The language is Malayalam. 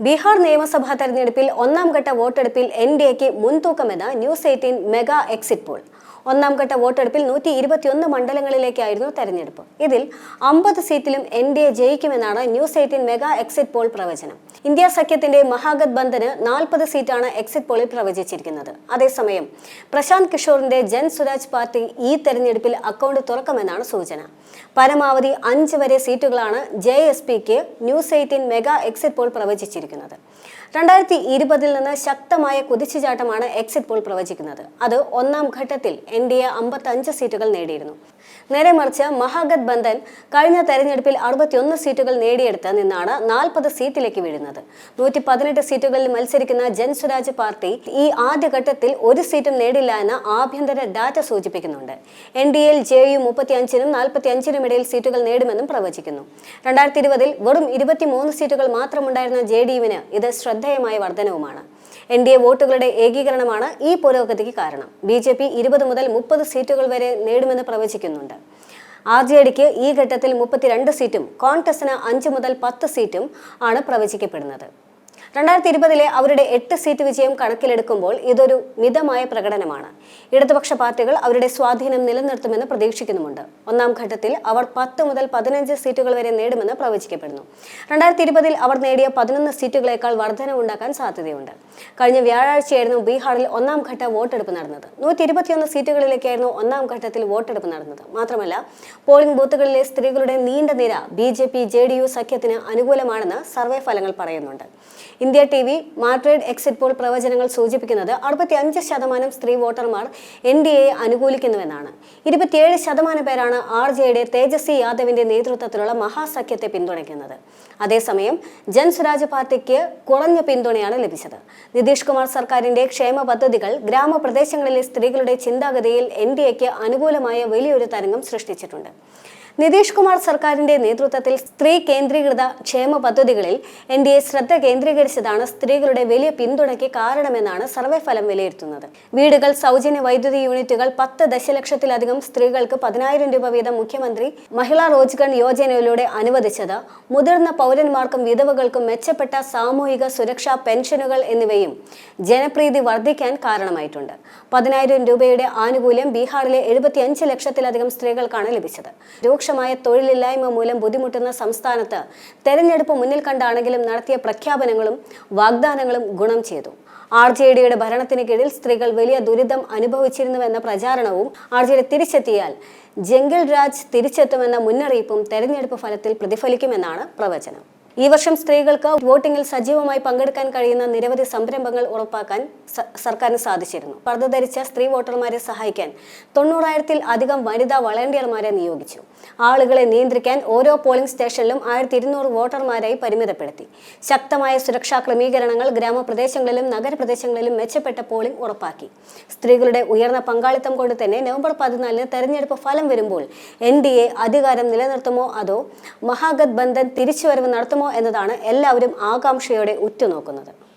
ബീഹാർ നിയമസഭാ തെരഞ്ഞെടുപ്പിൽ ഒന്നാം ഘട്ട വോട്ടെടുപ്പിൽ എൻ ഡി എക്ക് മുൻതൂക്കമെന്ന് News Eighteen mega exit poll. ഒന്നാം ഘട്ട വോട്ടെടുപ്പിൽ നൂറ്റി ഇരുപത്തിയൊന്ന് മണ്ഡലങ്ങളിലേക്കായിരുന്നു തെരഞ്ഞെടുപ്പ്. ഇതിൽ അമ്പത് സീറ്റിലും N D A ജയിക്കുമെന്നാണ് news eighteen mega exit poll പ്രവചനം. ഇന്ത്യ സഖ്യത്തിന്റെ മഹാഗത് ബന്ധന് നാൽപ്പത് സീറ്റാണ് എക്സിറ്റ് പോളിൽ പ്രവചിച്ചിരിക്കുന്നത്. അതേസമയം പ്രശാന്ത് കിഷോറിന്റെ ജൻ സ്വരാജ് പാർട്ടി ഈ തെരഞ്ഞെടുപ്പിൽ അക്കൗണ്ട് തുറക്കുമെന്നാണ് സൂചന. പരമാവധി അഞ്ച് വരെ സീറ്റുകളാണ് ജെ എസ് പിക്ക് News Eighteen mega exit poll പ്രവചിച്ചിരിക്കുന്നത്. രണ്ടായിരത്തി ഇരുപതിൽ നിന്ന് ശക്തമായ കുതിച്ചുചാട്ടമാണ് എക്സിറ്റ് പോൾ പ്രവചിക്കുന്നത്. അത് ഒന്നാം ഘട്ടത്തിൽ എൻ ഡി എ അമ്പത്തഞ്ച് സീറ്റുകൾ നേടിയിരുന്നു. നേരെ മറിച്ച് മഹാഗത് ബന്ധൻ കഴിഞ്ഞ തെരഞ്ഞെടുപ്പിൽ അറുപത്തിയൊന്ന് സീറ്റുകൾ നേടിയെടുത്ത് നിന്നാണ് നാൽപ്പത് സീറ്റിലേക്ക് വീഴുന്നത്. നൂറ്റി പതിനെട്ട് സീറ്റുകളിൽ മത്സരിക്കുന്ന ജൻസ്വരാജ് പാർട്ടി ഈ ആദ്യഘട്ടത്തിൽ ഒരു സീറ്റും നേടില്ല എന്ന് ആഭ്യന്തര ഡാറ്റ സൂചിപ്പിക്കുന്നുണ്ട്. എൻ ഡി എയിൽ ജെ യു മുപ്പത്തിയഞ്ചിനും നാൽപ്പത്തി അഞ്ചിനും ഇടയിൽ സീറ്റുകൾ നേടുമെന്നും പ്രവചിക്കുന്നു. രണ്ടായിരത്തി ഇരുപതിൽ വെറും ഇരുപത്തിമൂന്ന് സീറ്റുകൾ മാത്രമുണ്ടായിരുന്ന ജെ ഡി യുവിന് ഇത് ശ്രദ്ധേയമായ വർധനവുമാണ്. എൻ ഡി എ വോട്ടുകളുടെ ഏകീകരണമാണ് ഈ പുരോഗതിക്ക് കാരണം. ബി ജെ പി ഇരുപത് മുതൽ മുപ്പത് സീറ്റുകൾ വരെ നേടുമെന്ന് പ്രവചിക്കുന്നുണ്ട്. ആർ ജെ ഡിക്ക് ഈ ഘട്ടത്തിൽ മുപ്പത്തിരണ്ട് സീറ്റും കോൺഗ്രസിന് അഞ്ച് മുതൽ പത്ത് സീറ്റും ആണ് പ്രവചിക്കപ്പെടുന്നത്. രണ്ടായിരത്തി ഇരുപതിലെ അവരുടെ എട്ട് സീറ്റ് വിജയം കണക്കിലെടുക്കുമ്പോൾ ഇതൊരു മിതമായ പ്രകടനമാണ്. ഇടതുപക്ഷ പാർട്ടികൾ അവരുടെ സ്വാധീനം നിലനിർത്തുമെന്ന് പ്രതീക്ഷിക്കുന്നുമുണ്ട്. ഒന്നാം ഘട്ടത്തിൽ അവർ പത്ത് മുതൽ പതിനഞ്ച് സീറ്റുകൾ വരെ നേടുമെന്ന് പ്രവചിക്കപ്പെടുന്നു. രണ്ടായിരത്തി ഇരുപതിൽ അവർ നേടിയ പതിനൊന്ന് സീറ്റുകളേക്കാൾ വർധനവുണ്ടാക്കാൻ സാധ്യതയുണ്ട്. കഴിഞ്ഞ വ്യാഴാഴ്ചയായിരുന്നു ബീഹാറിൽ ഒന്നാം ഘട്ട വോട്ടെടുപ്പ് നടന്നത്. നൂറ്റി ഇരുപത്തിയൊന്ന് സീറ്റുകളിലേക്കായിരുന്നു ഒന്നാം ഘട്ടത്തിൽ വോട്ടെടുപ്പ് നടന്നത്. മാത്രമല്ല പോളിംഗ് ബൂത്തുകളിലെ സ്ത്രീകളുടെ നീണ്ട നിര B J P J D U സഖ്യത്തിന് അനുകൂലമാണെന്ന് സർവേ ഫലങ്ങൾ പറയുന്നുണ്ട്. ഇന്ത്യ ടി വി മാട്രേഡ് എക്സിറ്റ് പോൾ പ്രവചനങ്ങൾ സൂചിപ്പിക്കുന്നത് അറുപത്തി അഞ്ച് ശതമാനം സ്ത്രീ വോട്ടർമാർ എൻ ഡി എയെ അനുകൂലിക്കുന്നുവെന്നാണ്. ഇരുപത്തിയേഴ് ശതമാനം പേരാണ് ആർ ജെയുടെ തേജസ്വി യാദവിന്റെ നേതൃത്വത്തിലുള്ള മഹാസഖ്യത്തെ പിന്തുണയ്ക്കുന്നത്. അതേസമയം ജൻസ്വരാജ് പാർട്ടിക്ക് കുറഞ്ഞ പിന്തുണയാണ് ലഭിച്ചത്. നിതീഷ് കുമാർ സർക്കാരിന്റെ ക്ഷേമ പദ്ധതികൾ ഗ്രാമപ്രദേശങ്ങളിലെ സ്ത്രീകളുടെ ചിന്താഗതിയിൽ എൻ ഡി എക്ക് അനുകൂലമായ വലിയൊരു തരംഗം സൃഷ്ടിച്ചിട്ടുണ്ട്. നിതീഷ് കുമാർ സർക്കാരിന്റെ നേതൃത്വത്തിൽ സ്ത്രീ കേന്ദ്രീകൃത ക്ഷേമ പദ്ധതികളിൽ എൻ ഡി എ ശ്രദ്ധ കേന്ദ്രീകരിച്ചതാണ് സ്ത്രീകളുടെ വലിയ പിന്തുണയ്ക്ക് കാരണമെന്നാണ് സർവേ ഫലം വിലയിരുത്തുന്നത്. വീടുകൾ സൗജന്യ വൈദ്യുതി യൂണിറ്റുകൾ പത്ത് ദശലക്ഷത്തിലധികം സ്ത്രീകൾക്ക് പതിനായിരം രൂപ വീതം മുഖ്യമന്ത്രി മഹിളാ റോജ്ഗൺ യോജനയിലൂടെ അനുവദിച്ചത്. മുതിർന്ന പൗരന്മാർക്കും വിധവകൾക്കും മെച്ചപ്പെട്ട സാമൂഹിക സുരക്ഷാ പെൻഷനുകൾ എന്നിവയും ജനപ്രീതി വർദ്ധിക്കാൻ കാരണമായിട്ടുണ്ട്. പതിനായിരം രൂപയുടെ ആനുകൂല്യം ബീഹാറിലെ എഴുപത്തിയഞ്ച് ലക്ഷത്തിലധികം സ്ത്രീകൾക്കാണ് ലഭിച്ചത്. രൂക്ഷമായ തൊഴിലില്ലായ്മ മൂലം ബുദ്ധിമുട്ടുന്ന സംസ്ഥാനത്ത് തെരഞ്ഞെടുപ്പ് മുന്നിൽ കണ്ടാണെങ്കിലും നടത്തിയ പ്രഖ്യാപനങ്ങളും വാഗ്ദാനങ്ങളും ഗുണം ചെയ്തു. ആർ ജെ ഡിയുടെ ഭരണത്തിന് കീഴിൽ സ്ത്രീകൾ വലിയ ദുരിതം അനുഭവിച്ചിരുന്നുവെന്ന പ്രചാരണവും ആർ ജെ ഡി തിരിച്ചെത്തിയാൽ ജംഗിൾ രാജ് തിരിച്ചെത്തുമെന്ന മുന്നറിയിപ്പും തെരഞ്ഞെടുപ്പ് ഫലത്തിൽ പ്രതിഫലിക്കുമെന്നാണ് പ്രവചനം. ഈ വർഷം സ്ത്രീകൾക്ക് വോട്ടിംഗിൽ സജീവമായി പങ്കെടുക്കാൻ കഴിയുന്ന നിരവധി സംരംഭങ്ങൾ ഉറപ്പാക്കാൻ സർക്കാരിന് സാധിച്ചിരുന്നു. പർദ്ദ ധരിച്ച സ്ത്രീ വോട്ടർമാരെ സഹായിക്കാൻ തൊണ്ണൂറായിരത്തിൽ അധികം വനിതാ വളണ്ടിയർമാരെ നിയോഗിച്ചു. ആളുകളെ നിയന്ത്രിക്കാൻ ഓരോ പോളിംഗ് സ്റ്റേഷനിലും ആയിരത്തി ഇരുന്നൂറ് വോട്ടർമാരായി പരിമിതപ്പെടുത്തി. ശക്തമായ സുരക്ഷാ ക്രമീകരണങ്ങൾ ഗ്രാമപ്രദേശങ്ങളിലും നഗരപ്രദേശങ്ങളിലും മെച്ചപ്പെട്ട പോളിംഗ് ഉറപ്പാക്കി. സ്ത്രീകളുടെ ഉയർന്ന പങ്കാളിത്തം കൊണ്ട് തന്നെ നവംബർ പതിനാലിന് തെരഞ്ഞെടുപ്പ് ഫലം വരുമ്പോൾ എൻ ഡി എ അധികാരം നിലനിർത്തുമോ അതോ മഹാഗത് ബന്ധൻ തിരിച്ചുവരവ് നടത്തുമോ എന്നതാണ് എല്ലാവരും ആകാംക്ഷയോടെ ഉറ്റുനോക്കുന്നത്.